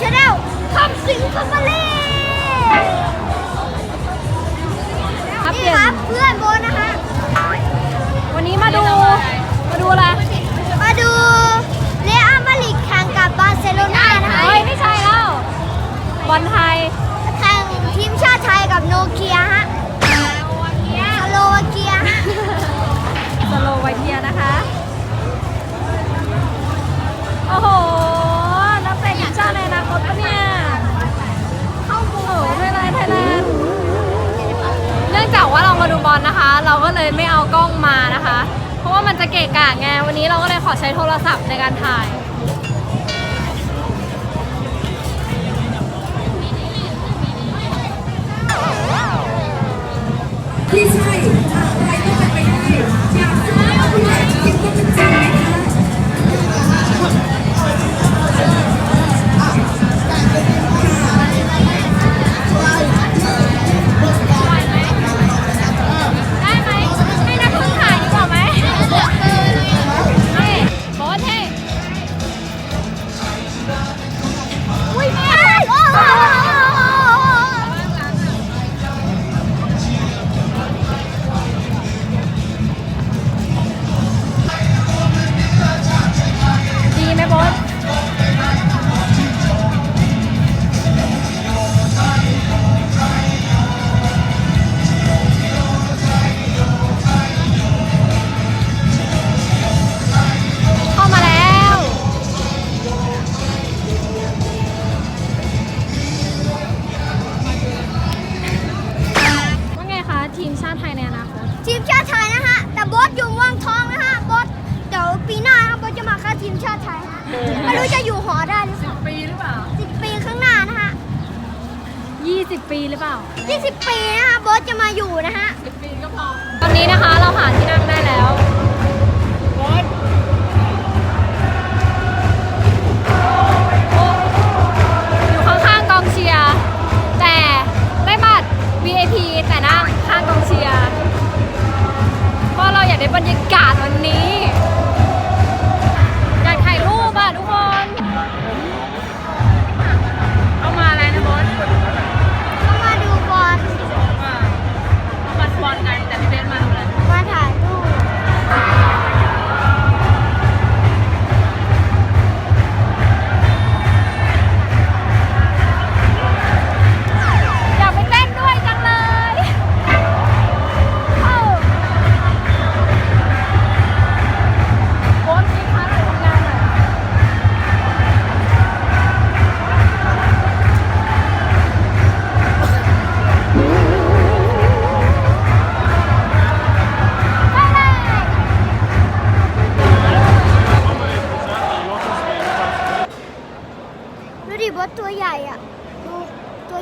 ชาแนลคำสิงคำบรีครับเปนี่ลี่ยคนรับเพื่อนโบทนะคะ วันนี้มาดู มาดูอะไรมาดูเรอัลมาดริดแข่งกับบาร์เซโลนานะคะ เฮ้ย ไม่ใช่แล้ว บอลไทย เราก็เลยไม่เอากล้องมานะคะ เพราะว่ามันจะเกะกะไงวันนี้เราก็เลยขอใช้โทรศัพท์ในการถ่ายาเข้าทีมชาติไทยฮะไม่รู้จะอยู่หอได้หรือเปล่าปีหรือเปล่าสิบปีข้างหน้านะฮะ20 ปีหรือเปล่ายี่สิบปีนะฮะโบอสจะมาอยู่นะฮะตอนนี้นะคะเราหาที่นั่งได้แล้ว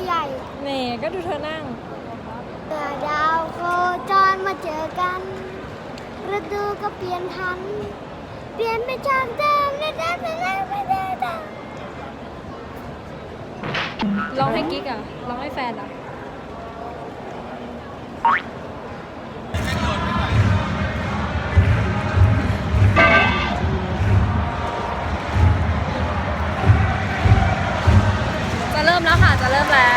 ใหญ่เน่ก็ดูเธอนั่ง เมื่อดาวโคจรมาเจอกันฤดูก็เปลี่ยนพัน เปลี่ยนไปจากเดิมและเดิมและเดิมและเดิมและเดิมร้องให้กิ๊กอะร้องให้แฟนอะ จะเริ่มแล้วค่ะ จะเริ่มแล้ว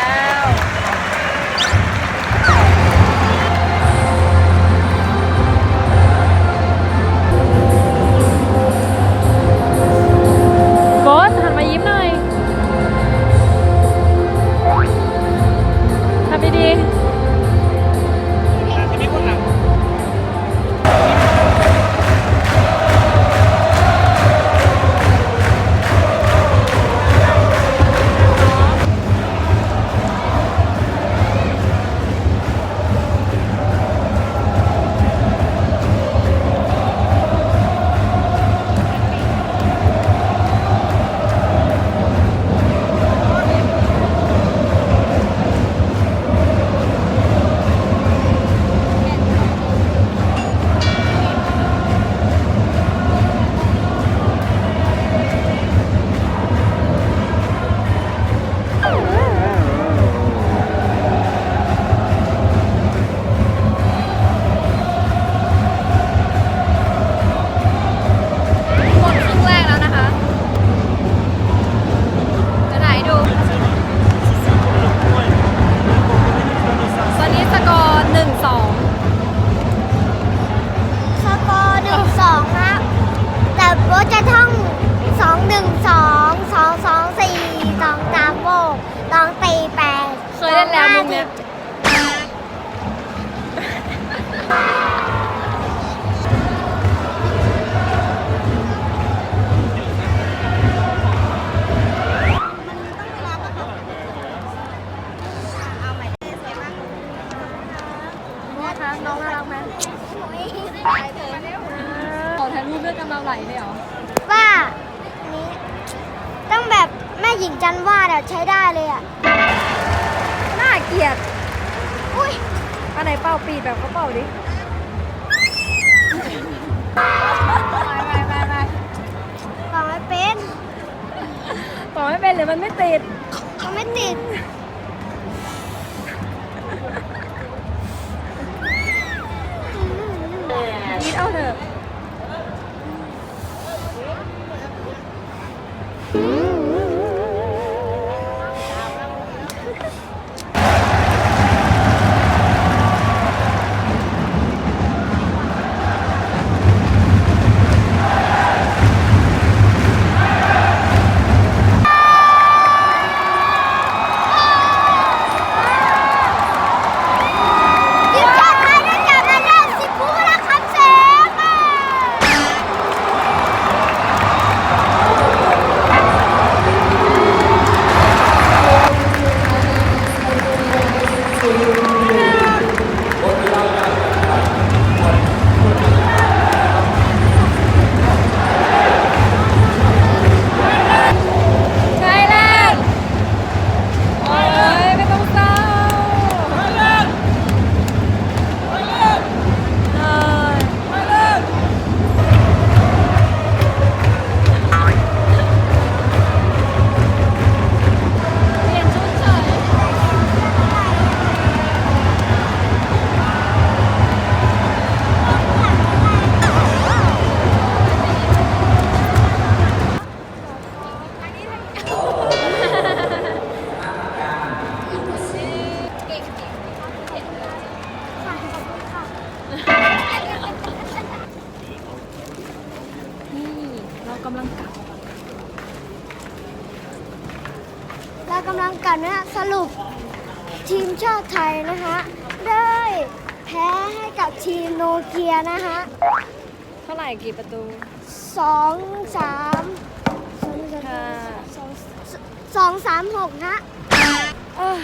งเนี่ยนะคะน้องน่ารักไหมขอถ่ายรูปด้วยกำลังไหลเลยเหรอ ว่านี้ต้องแบบแม่หญิงจันวาดอะใช้ได้เลยอะน่า เกลียดอุ้ยอันไหนเป่าปีดแบบเขาเป่าดิไปไปไปไปฟังไม่เป็นเป่าไม่เป็นหรือมันไม่ติด มันไม่ติด กำลังกันนะฮะสรุปทีมชาติไทยนะคะ ได้แพ้ให้กับทีมโนเกียนะคะเท่าไหร่กี่ประตูสองสามสองสามค่ะสองสองสามหกนะเอ้ย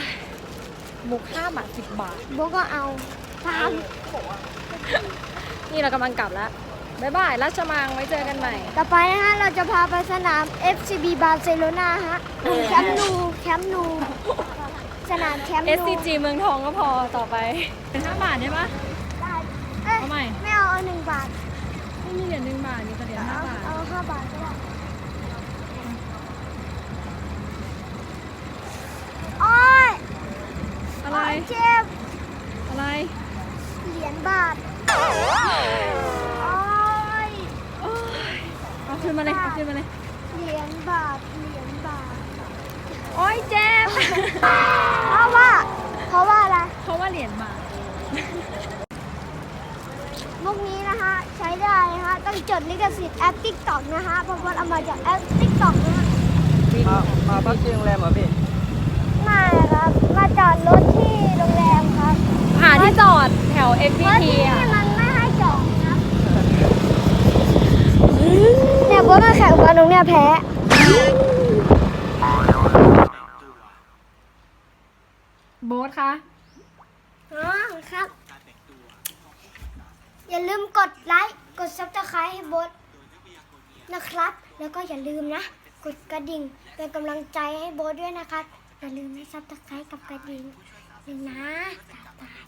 มุกห้าบาทสิบบาท โบก็เอาตาม นี่เรากำลังกลับแล้ว บ๊ายบายราชมังไว้เจอกันใหม่ ต่อไปนะฮะเราจะพาไปสนาม FCB บาร์เซโลนาฮะแคมป์นูแคมป์นู สนามแคมป์นู SCG เมืองทองก็พอต่อไป เป็นห้าบาทได้ปะ ได้เอ้ยเอาใหม่ ไม่เอาเอาหนึ่งบาท ไม่มีเหรียญหนึ่งบาทมีแต่เหรียญห้าเอาบาท เอาห้าบาทก็ได้โอ้ยอะไรเจ็บอะไร เหรียญบาท โอ้ย โอ้ยเอา ขึ้นมาเลยเอาขึ้นมาเลย เหรียญบาท เหรียญบาท โอ้ยเจ็บ เพราะว่า เพราะว่าอะไร เพราะว่าเหรียญบาทมุกนี้นะคะใช้ได้นะคะต้องจดลิขสิทธิ์แอปติ๊กต็อกนะคะเพราะว่าเอามาจากแอปติ๊กต็อกนะคะมามาพักที่โรงแรมเหรอพี่มาครับ มาจอดรถที่โรงแรมครับ หาที่จอดแถวเพราะ FPT ที่นี่อะ มันไม่ให้จอดครับ เนี่ยโบ๊ทมาแข่งบอลตรงเนี้ยแพ้โบ๊ทคะอ๋อครับ อย่าลืมกดไลค์ กดซับสไครต์ให้โบ๊ทนะครับ แล้วก็อย่าลืมนะ กดกระดิ่งเป็นกำลังใจให้โบ๊ทด้วยนะครับ อย่าลืมให้ซับสไครต์กับกระดิ่งเลยนะบ๊ายบาย